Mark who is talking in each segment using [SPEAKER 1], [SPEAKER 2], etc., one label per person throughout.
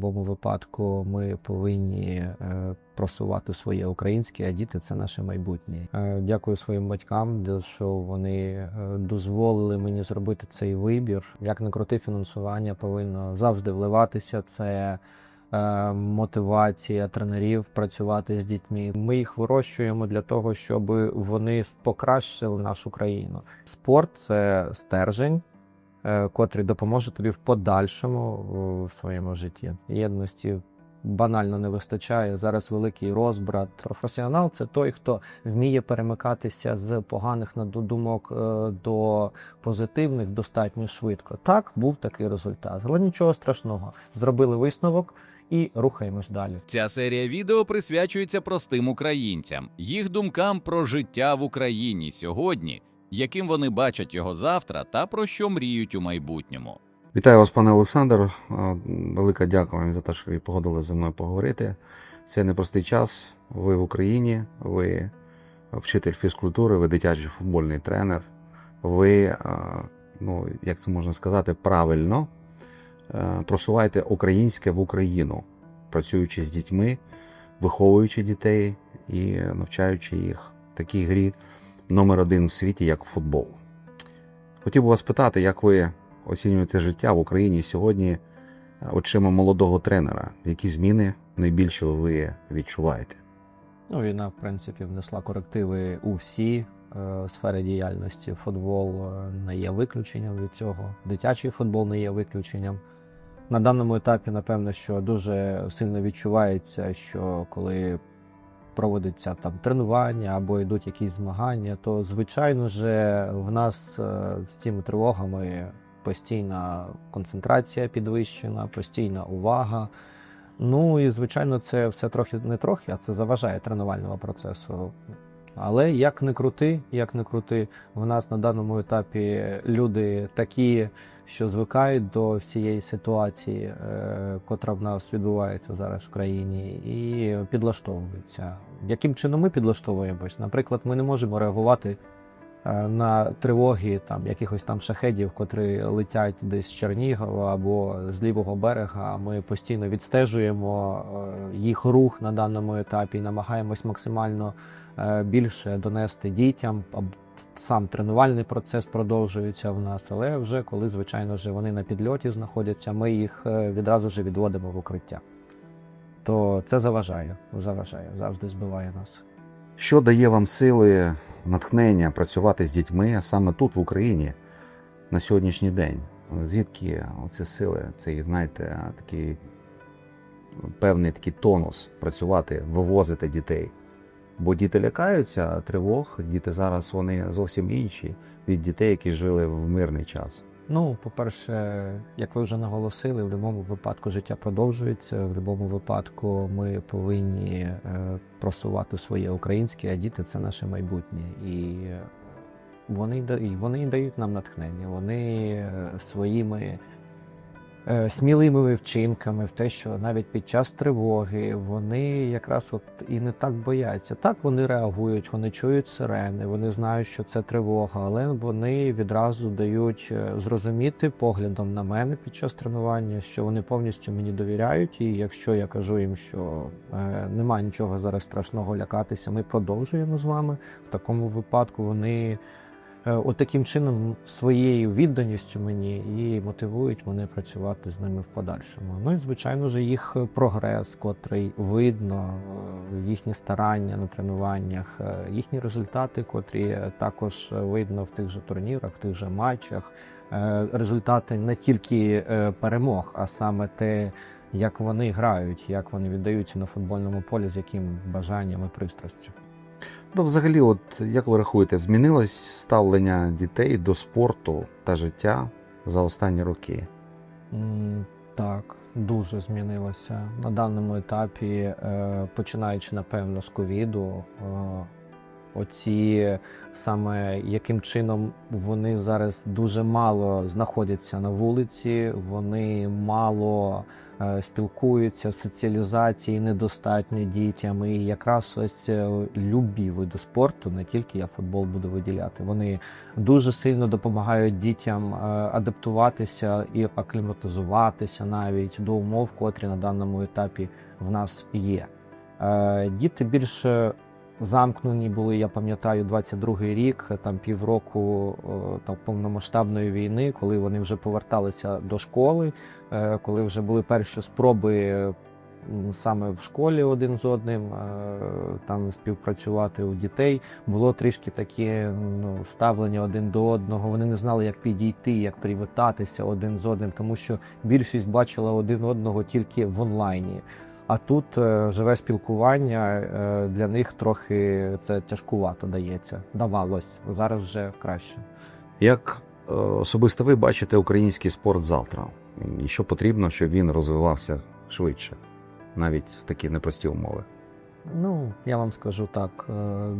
[SPEAKER 1] будь-якому випадку ми повинні е, просувати своє українське, а діти це наше майбутнє. Е, Дякую своїм батькам, що вони е, дозволили мені зробити цей вибір. Як не крути, фінансування повинно завжди вливатися. Це мотивація тренерів працювати з дітьми. Ми їх вирощуємо для того, щоб вони покращили нашу країну. Спорт це стержень котрий допоможе тобі в подальшому у своєму житті. Єдності банально не вистачає. Зараз великий розбрат. Професіонал це той, хто вміє перемикатися з поганих думок е, до позитивних достатньо швидко. Так, був такий результат. Але нічого страшного. Зробили висновок і рухаємось далі.
[SPEAKER 2] Ця серія відео присвячується простим українцям, їх думкам про життя в Україні сьогодні, яким вони бачать його завтра та про що мріють у майбутньому.
[SPEAKER 3] Вітаю вас, пане Олександр. Велика дяка вам за те, що ви погодили зі мною поговорити. Це непростий час. Ви в Україні, ви вчитель фізкультури, ви дитячий футбольний тренер. Ви, ну як це можна сказати, правильно просуваєте українське в Україну, працюючи з дітьми, виховуючи дітей і навчаючи їх такій грі номер один в світі, як футбол. Хотів би вас питати, як ви оцінюєте життя в Україні сьогодні е, очима молодого тренера? Які зміни найбільше ви відчуваєте?
[SPEAKER 1] Ну, війна, в принципі, внесла корективи у всі е, сфери діяльності. Футбол е, не є виключенням від цього. Дитячий футбол не є виключенням. На даному етапі, напевно, що дуже сильно відчувається, що коли проводиться там тренування або йдуть якісь змагання, то звичайно ж в нас е, з цими тривогами постійна концентрація підвищена, постійна увага. Ну і звичайно, це все трохи не трохи, а це заважає тренувальному процесу. Але як не крути, як не крути, в нас на даному етапі люди такі, що звикають до всієї ситуації, е, котра в нас відбувається зараз в країні, і підлаштовуються. Яким чином ми підлаштовуємось? Наприклад, ми не можемо реагувати е, на тривоги там якихось там шахедів, котрі летять десь з Чернігова або з лівого берега. Ми постійно відстежуємо е, їх рух на даному етапі і намагаємось максимально більше донести дітям. Сам тренувальний процес продовжується в нас, але вже коли, звичайно, вже вони на підльоті знаходяться, ми їх е, відразу ж відводимо в укриття. То це заважає, заважає, завжди збиває нас.
[SPEAKER 3] Що дає вам сили, натхнення працювати з дітьми саме тут, в Україні, на сьогоднішній день? Звідки ці сили, цей, знаєте, такий певний такий тонус працювати, вивозити дітей? Бо діти лякаються тривог, діти зараз вони зовсім інші від дітей, які жили в мирний час.
[SPEAKER 1] Ну, по-перше, як ви вже наголосили, в будь-якому випадку життя продовжується. В будь-якому випадку ми повинні е, просувати своє українське, а діти це наше майбутнє. І вони, да- і вони дають нам натхнення. Вони е, своїми е, сміливими вчинками в те, що навіть під час тривоги вони якраз от і не так бояться. Так вони реагують, вони чують сирени, вони знають, що це тривога, але вони відразу дають е, зрозуміти поглядом на мене під час тренування, що вони повністю мені довіряють. І якщо я кажу їм, що е, немає нічого зараз страшного лякатися, ми продовжуємо з вами. В такому випадку вони е, от таким чином своєю відданістю мені і мотивують мене працювати з ними в подальшому. Ну і звичайно ж їх прогрес, котрий видно, е, їхні старання на тренуваннях, е, їхні результати, котрі е, також видно в тих же турнірах, в тих же матчах. Е, Результати не тільки е, перемог, а саме те, як вони грають, як вони віддаються на футбольному полі, з яким бажанням і пристрастю.
[SPEAKER 3] Ну, взагалі, от як ви рахуєте, змінилось ставлення дітей до спорту та життя за останні роки?
[SPEAKER 1] Так, дуже змінилося на даному етапі, е, починаючи напевно з ковіду. Оці саме яким чином вони зараз дуже мало знаходяться на вулиці, вони мало е, спілкуються, соціалізації недостатньо дітям. І якраз ось е, любі види спорту, не тільки я футбол буду виділяти. Вони дуже сильно допомагають дітям е, адаптуватися і акліматизуватися навіть до умов, котрі на даному етапі в нас є. Е, Діти більше замкнені були, я пам'ятаю, 22-й рік, там півроку е, там, повномасштабної війни, коли вони вже поверталися до школи, е, коли вже були перші спроби саме в школі один з одним е, там співпрацювати у дітей. Було трішки таке ну, ставлення один до одного. Вони не знали, як підійти, як привітатися один з одним, тому що більшість бачила один одного тільки в онлайні. А тут е, живе спілкування е, для них трохи це тяжкувато дається. Давалось зараз вже краще.
[SPEAKER 3] Як е, особисто ви бачите український спорт завтра? І що потрібно, щоб він розвивався швидше, навіть в такі непрості умови?
[SPEAKER 1] Ну, я вам скажу так,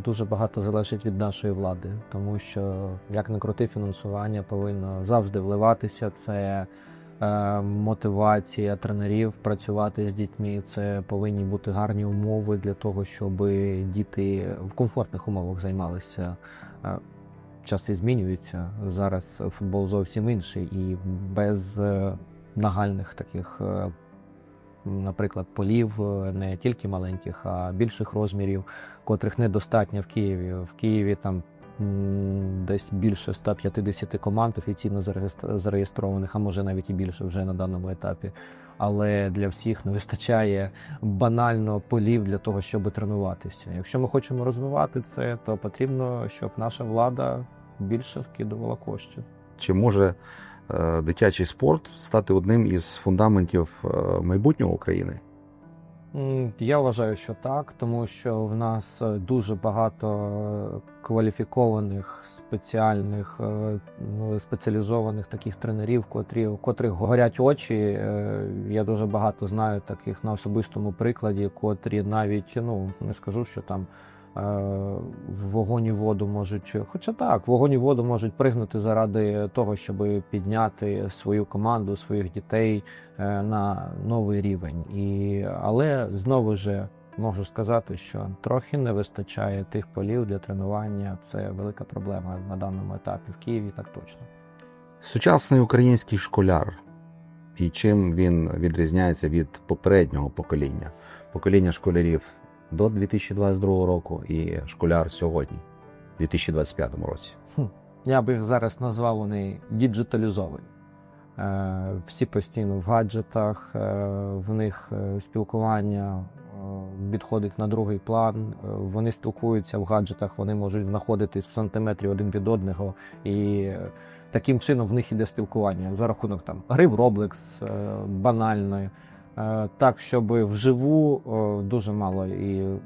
[SPEAKER 1] дуже багато залежить від нашої влади, тому що як не крути, фінансування повинно завжди вливатися. Це мотивація тренерів працювати з дітьми. Це повинні бути гарні умови для того, щоб діти в комфортних умовах займалися. Е, Часи змінюються. Зараз футбол зовсім інший і без е, нагальних таких е, наприклад, полів е, не тільки маленьких, а більших розмірів, котрих недостатньо в Києві. В Києві там десь більше 150 команд офіційно зареєстр- зареєстрованих, а може навіть і більше вже на даному етапі. Але для всіх не вистачає банально полів для того, щоб тренуватися. Якщо ми хочемо розвивати це, то потрібно, щоб наша влада більше вкидувала коштів.
[SPEAKER 3] Чи може е, дитячий спорт стати одним із фундаментів е, майбутнього України?
[SPEAKER 1] Я вважаю, що так, тому що в нас е, дуже багато кваліфікованих, спеціальних, е, ну, спеціалізованих таких тренерів, котрі, котрих горять очі. Е, Я дуже багато знаю таких на особистому прикладі, котрі навіть ну не скажу, що там. Е, В вогонь і воду можуть, хоча так, вогонь і воду можуть пригнути заради того, щоб підняти свою команду, своїх дітей е, на новий рівень. І, але знову ж можу сказати, що трохи не вистачає тих полів для тренування. Це велика проблема на даному етапі в Києві, так точно.
[SPEAKER 3] Сучасний український школяр. І чим він відрізняється від попереднього покоління? Покоління школярів до 2022 року і школяр сьогодні, в 2025 році.
[SPEAKER 1] Я би їх зараз назвав вони діджиталізовані. Е, Всі постійно в гаджетах, е, в них е, спілкування відходить на другий план. Вони спілкуються в гаджетах, вони можуть знаходитись в сантиметрі один від одного, і таким чином в них іде спілкування за рахунок там гри в Roblox банальної. Е, Так, щоб вживу е, дуже мало, і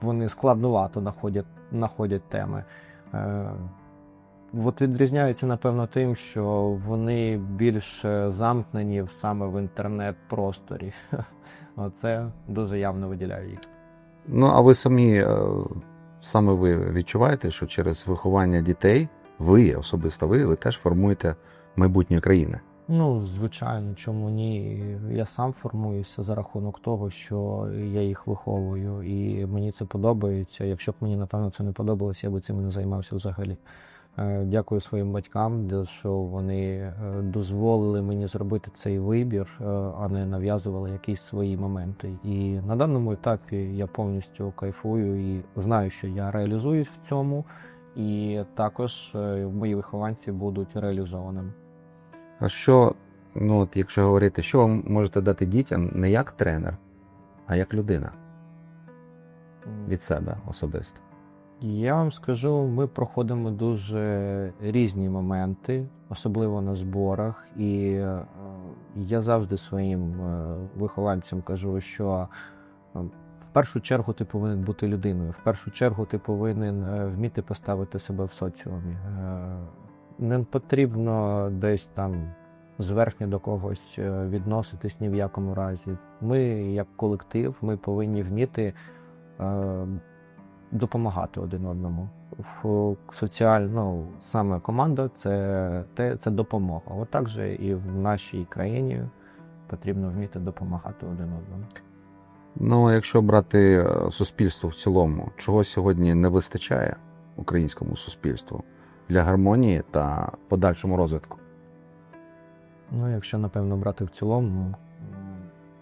[SPEAKER 1] вони складновато знаходять, знаходять теми. Е, От відрізняються, напевно, тим, що вони більш замкнені саме в інтернет-просторі. Оце дуже явно виділяє їх.
[SPEAKER 3] Ну, а ви самі, саме ви відчуваєте, що через виховання дітей, ви, особисто ви, ви теж формуєте майбутнє країни.
[SPEAKER 1] Ну, звичайно, чому ні? Я сам формуюся за рахунок того, що я їх виховую, і мені це подобається. Якщо б мені, напевно, це не подобалося, я би цим не займався взагалі. Е, Дякую своїм батькам, що вони е, дозволили мені зробити цей вибір, е, а не нав'язували якісь свої моменти. І на даному етапі я повністю кайфую і знаю, що я реалізуюсь в цьому, і також мої вихованці будуть реалізованими.
[SPEAKER 3] А що, ну от якщо говорити, що ви можете дати дітям не як тренер, а як людина від себе особисто?
[SPEAKER 1] Я вам скажу, ми проходимо дуже різні моменти, особливо на зборах. І е, я завжди своїм е, вихованцям кажу, що е, в першу чергу ти повинен бути людиною. В першу чергу ти повинен вміти поставити себе в соціумі. Не потрібно десь там зверхньо до когось е, відноситись ні в якому разі. Ми, як колектив, ми повинні вміти. е, допомагати один одному. В соціаль, ну, саме команда це, те, це допомога. Отак же і в нашій країні потрібно вміти допомагати один одному.
[SPEAKER 3] Ну, якщо брати е, суспільство в цілому, чого сьогодні не вистачає українському суспільству для гармонії та подальшому розвитку?
[SPEAKER 1] Ну, якщо, напевно, брати в цілому,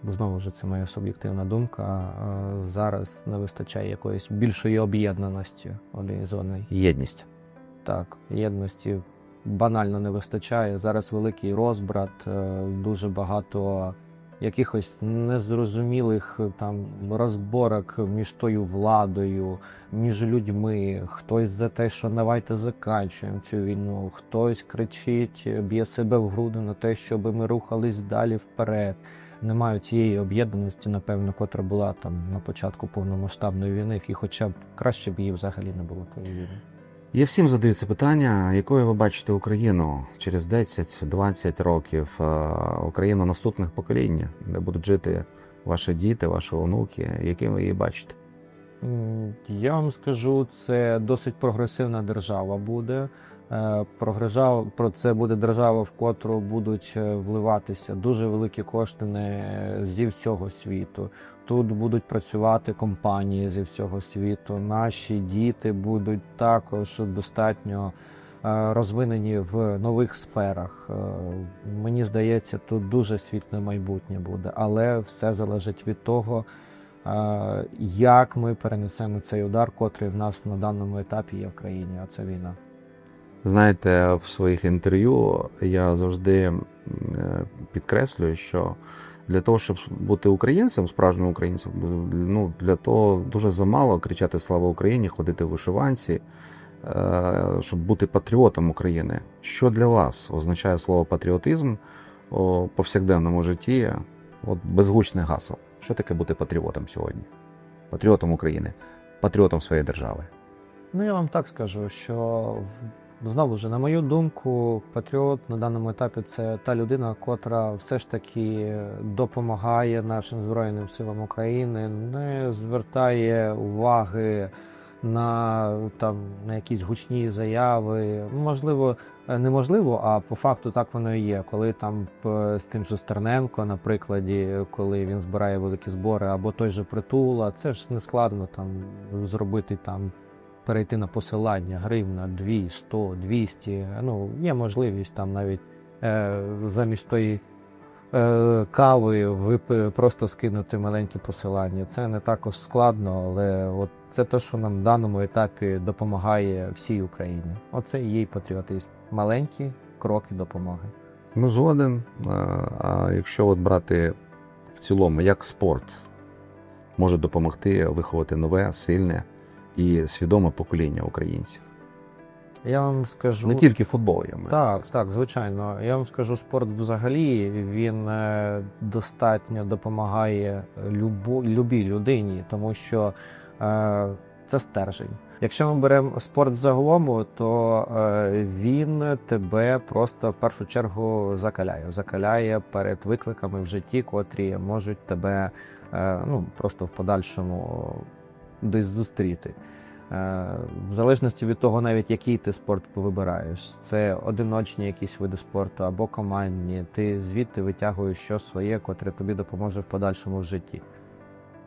[SPEAKER 1] знову ж це моя суб'єктивна думка, зараз не вистачає якоїсь більшої об'єднаності організованої.
[SPEAKER 3] Єдність.
[SPEAKER 1] Так, єдності банально не вистачає. Зараз великий розбрат, е, дуже багато якихось незрозумілих е, там розборок між тою владою, між людьми. Хтось за те, що давайте заканчуємо цю війну, хтось кричить, е, б'є себе в груди на те, щоб ми рухались далі вперед. Немає цієї об'єднаності, напевно, котра була там на початку повномасштабної війни, і хоча б краще б її взагалі не було тої війни.
[SPEAKER 3] Я всім задаю це питання, якою ви бачите Україну через 10-20 років, е, Україну наступних поколінь, де будуть жити ваші діти, ваші онуки, яким ви її бачите?
[SPEAKER 1] Я вам скажу, це досить прогресивна держава буде. Е, Прогрежав про це буде держава, в котру будуть е, вливатися дуже великі кошти не зі всього світу. Тут будуть працювати компанії зі всього світу. Наші діти будуть також достатньо е, розвинені в нових сферах. Мені здається, тут дуже світле майбутнє буде, але все залежить від того, як ми перенесемо цей удар, котрий в нас на даному етапі є в країні, а це війна.
[SPEAKER 3] Знаєте, в своїх інтерв'ю я завжди е, підкреслюю, що для того, щоб бути українцем, справжнім українцем, ну для того дуже замало кричати Слава Україні, ходити в вишиванці, е, щоб бути патріотом України. Що для вас означає слово патріотизм у повсякденному житті? От безгучне гасло. Що таке бути патріотом сьогодні? Патріотом України, патріотом своєї держави.
[SPEAKER 1] Ну, я вам так скажу, що знову ж, на мою думку, патріот на даному етапі це та людина, котра все ж таки допомагає нашим Збройним силам України, не звертає уваги на там на якісь гучні заяви. Можливо, е, неможливо, а по факту так воно і є. Коли там з тим же Стерненко, на прикладі, коли він збирає великі збори, або той же притула, це ж не складно там зробити там перейти на посилання гривна 2, 100, 200. Ну, є можливість там навіть е, замість тої е, кави вип- просто скинути маленьке посилання. Це не також складно, але от це те, що нам в даному етапі допомагає всій Україні. Оце і є патріотизм. Маленькі кроки допомоги.
[SPEAKER 3] Ну, згоден. А якщо от брати в цілому, як спорт може допомогти виховати нове, сильне і свідоме покоління українців?
[SPEAKER 1] Я вам скажу
[SPEAKER 3] Не тільки футбол, я маю.
[SPEAKER 1] Так, так, звичайно. Я вам скажу, спорт взагалі він е, достатньо допомагає любу, любій людині, тому що е, це стержень. Якщо ми беремо спорт загалом, то е, він тебе просто в першу чергу закаляє. Закаляє перед викликами в житті, котрі можуть тебе е, ну, просто в подальшому десь зустріти. Е, В залежності від того, навіть який ти спорт вибираєш, це одиночні якісь види спорту або командні, ти звідти витягуєш щось своє, котре тобі допоможе в подальшому в житті.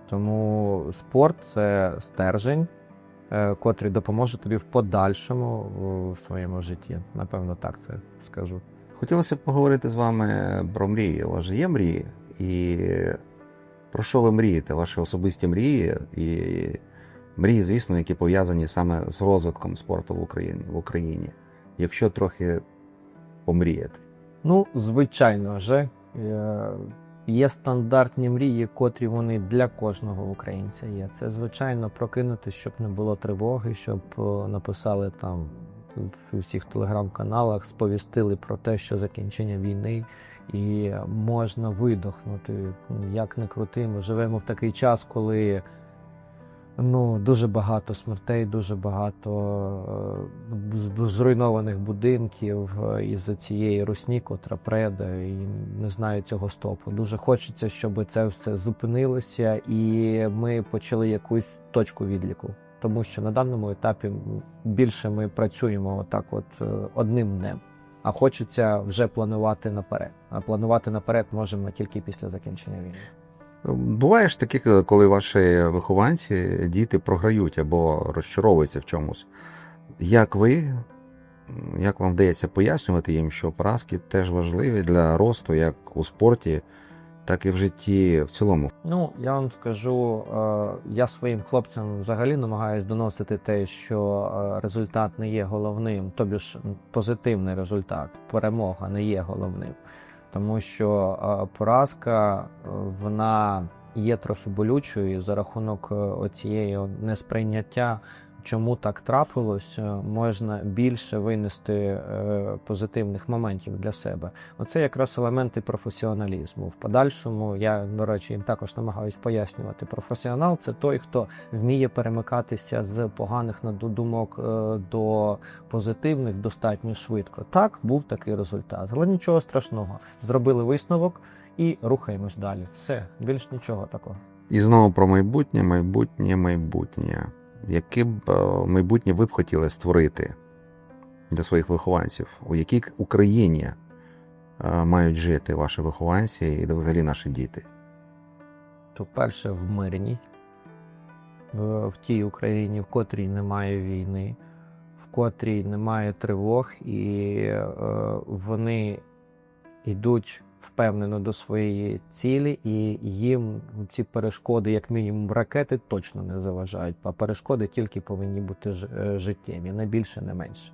[SPEAKER 1] Тому спорт це стержень, е, котрий допоможе тобі в подальшому в своєму житті. Напевно, так це скажу.
[SPEAKER 3] Хотілося б поговорити з вами про мрії. У вас же є мрії? І про що ви мрієте? Ваші особисті мрії і мрії, звісно, які пов'язані саме з розвитком спорту в Україні в Україні. Якщо трохи помріяти.
[SPEAKER 1] Ну, звичайно же, е, є стандартні мрії, котрі вони для кожного українця є. Це, звичайно, прокинутись, щоб не було тривоги, щоб написали там в усіх телеграм-каналах, сповістили про те, що закінчення війни, і можна видохнути. Як не крути, ми живемо в такий час, коли. Ну, дуже багато смертей, дуже багато е, зруйнованих будинків е, із-за цієї русні, котра преде, і не знаю цього стопу. Дуже хочеться, щоб це все зупинилося, і ми почали якусь точку відліку. Тому що на даному етапі більше ми працюємо отак, от е, одним днем. А хочеться вже планувати наперед. А планувати наперед можемо тільки після закінчення війни.
[SPEAKER 3] Буває ж таке, коли ваші вихованці, діти програють або розчаровуються в чомусь. Як ви, як вам вдається пояснювати їм, що поразки теж важливі для росту як у спорті, так і в житті в цілому?
[SPEAKER 1] Ну, я вам скажу, е, я своїм хлопцям взагалі намагаюся доносити те, що е, результат не є головним, тобі ж позитивний результат, перемога не є головним. Тому що е, поразка вона є трохи болючою за рахунок оцієї несприйняття. Чому так трапилось, е, можна більше винести е, позитивних моментів для себе. Оце якраз елементи професіоналізму. В подальшому я, до речі, їм також намагаюсь пояснювати. Професіонал це той, хто вміє перемикатися з поганих надумок е, до позитивних достатньо швидко. Так, був такий результат, але нічого страшного. Зробили висновок і рухаємось далі. Все, більш нічого такого.
[SPEAKER 3] І знову про майбутнє, майбутнє, майбутнє. Яке б е, майбутнє ви б хотіли створити для своїх вихованців? У якій Україні е, мають жити ваші вихованці і взагалі наші діти?
[SPEAKER 1] То перше в мирній, в, в тій Україні, в котрій немає війни, в котрій немає тривог, і е, вони йдуть впевнено до своєї цілі, і їм ці перешкоди, як мінімум, ракети точно не заважають. А перешкоди тільки повинні бути ж- е, життєві, не більше, не менше.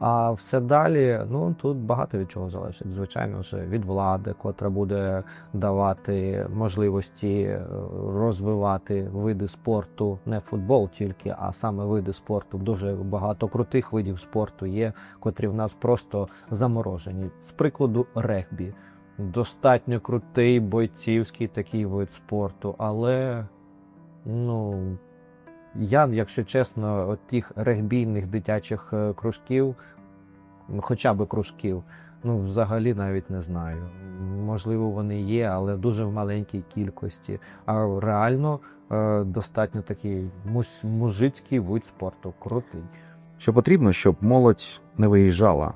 [SPEAKER 1] А все далі, ну тут багато від чого залежить. Звичайно ж, від влади, котра буде давати можливості е, розвивати види спорту, не футбол тільки, а саме види спорту. Дуже багато крутих видів спорту є, котрі в нас просто заморожені. З прикладу, регбі. Достатньо крутий бойцівський такий вид спорту, але ну. Я, якщо чесно, от тих регбійних дитячих е, кружків, ну, хоча б кружків, ну взагалі навіть не знаю. Можливо, вони є, але дуже в маленькій кількості. А реально е, достатньо такий мужицький вид спорту, крутий.
[SPEAKER 3] Що потрібно, щоб молодь не виїжджала,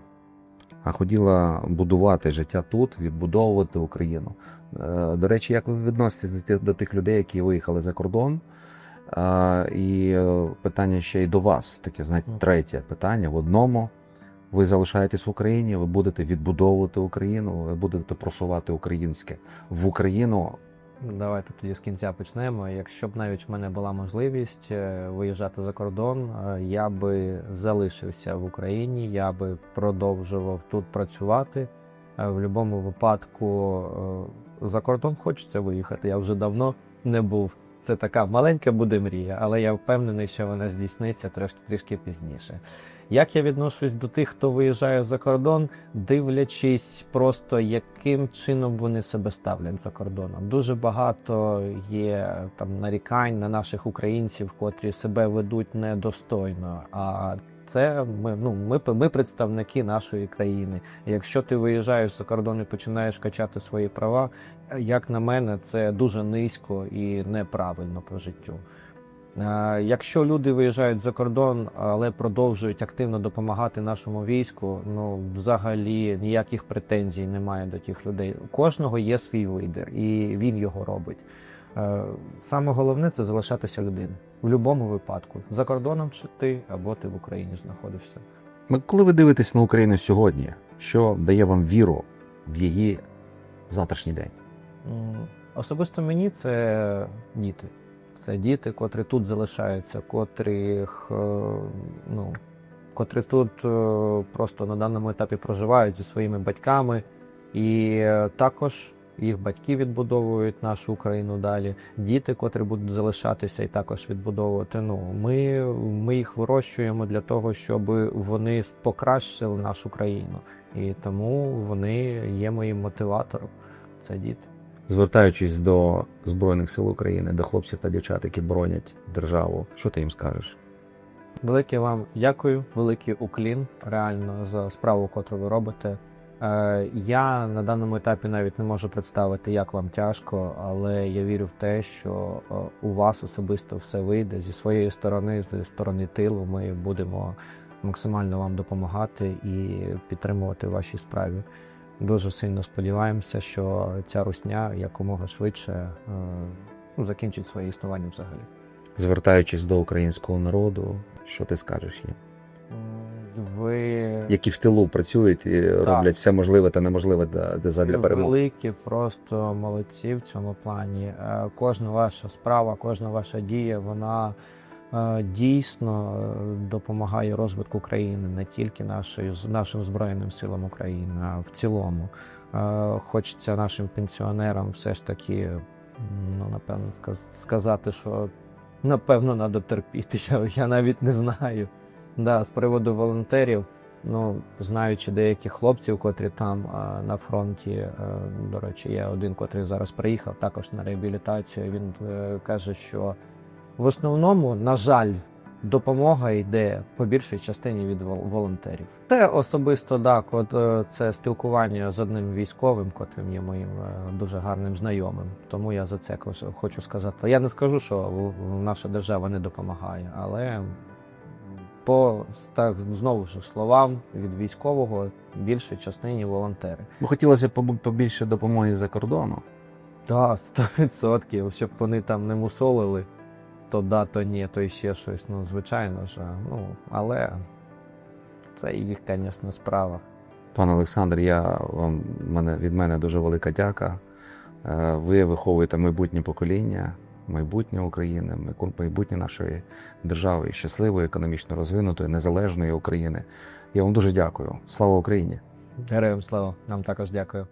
[SPEAKER 3] а хотіла будувати життя тут, відбудовувати Україну. Е, До речі, як ви відноситесь до тих людей, які виїхали за кордон? Е, І е, питання ще й до вас, таке, знаєте, третє питання в одному. Ви залишаєтесь в Україні, ви будете відбудовувати Україну, ви будете просувати українське в Україну.
[SPEAKER 1] Давайте тоді з кінця почнемо. Якщо б навіть в мене була можливість е, виїжджати за кордон, е, я би залишився в Україні, я би продовжував тут працювати. В будь-якому випадку за кордон хочеться виїхати. Я вже давно не був. Це така маленька буде мрія, але я впевнений, що вона здійсниться трошки трішки пізніше. Як я відношусь до тих, хто виїжджає за кордон, дивлячись просто, яким чином вони себе ставлять за кордоном. Дуже багато є там нарікань на наших українців, котрі себе ведуть недостойно. А це ми, ну, ми, ми представники нашої країни. Якщо ти виїжджаєш за кордон і починаєш качати свої права, як на мене, це дуже низько і неправильно по життю. Якщо люди виїжджають за кордон, але продовжують активно допомагати нашому війську, ну взагалі ніяких претензій немає до тих людей. У кожного є свій вибір, і він його робить. Е, Саме головне це залишатися людиною в будь-якому випадку. За кордоном чи ти або ти в Україні знаходишся.
[SPEAKER 3] Коли ви дивитесь на Україну сьогодні, що дає вам віру в її завтрашній день?
[SPEAKER 1] Особисто мені це діти. Це діти, котрі тут залишаються, котрих, е, ну, котрі тут е, просто на даному етапі проживають зі своїми батьками, і також їх батьки відбудовують нашу Україну далі. Діти, котрі будуть залишатися і також відбудовувати. Ну, ми, ми їх вирощуємо для того, щоб вони покращили нашу країну. І тому вони є моїм мотиватором. Це діти.
[SPEAKER 3] Звертаючись до Збройних сил України, до хлопців та дівчат, які боронять державу, що ти їм скажеш?
[SPEAKER 1] Велике вам дякую, великий уклін реально за справу, котру ви робите. Е, Я на даному етапі навіть не можу представити, як вам тяжко, але я вірю в те, що е, у вас особисто все вийде зі своєї сторони, зі сторони тилу. Ми будемо максимально вам допомагати і підтримувати в вашій справі. Дуже сильно сподіваємося, що ця русня якомога швидше е, ну, закінчить своє існування взагалі.
[SPEAKER 3] Звертаючись до українського народу, що ти скажеш їм?
[SPEAKER 1] Ви
[SPEAKER 3] Які в тилу працюють і роблять все можливе та неможливе для, для перемоги.
[SPEAKER 1] великі, просто молодці в цьому плані. Е, Кожна ваша справа, кожна ваша дія, вона е, дійсно е, допомагає розвитку країни, не тільки нашої, нашим Збройним силам України, а в цілому. Хочеться нашим пенсіонерам все ж таки, ну, напевно, каз- сказати, що напевно треба терпіти. Я, я навіть не знаю. Да, з приводу волонтерів. Ну, знаючи деяких хлопців, котрі там а, на фронті, е, до речі, є один, котрий зараз приїхав також на реабілітацію. Він е, каже, що в основному, на жаль, допомога йде по більшій частині від волонтерів. Те особисто так, от е, це спілкування з одним військовим, котрим є моїм е, дуже гарним знайомим. Тому я за це хочу сказати. Я не скажу, що наша держава не допомагає, але по так знову ж словам від військового більшій частині волонтери.
[SPEAKER 3] Бо хотілося б побільше допомоги за кордону.
[SPEAKER 1] Так, сто відсотків, щоб вони там не мусолили, то да, то ні, то ще щось. Ну, звичайно ж. Ну, але це їх, звісно, справа.
[SPEAKER 3] Пане Олександр, я вам мене від мене дуже велика дяка. Е, Ви виховуєте майбутнє покоління, майбутнє України, майбутнє нашої держави, щасливої, економічно розвинутої, незалежної України. Я вам дуже дякую. Слава Україні!
[SPEAKER 1] Героям слава, нам також дякую.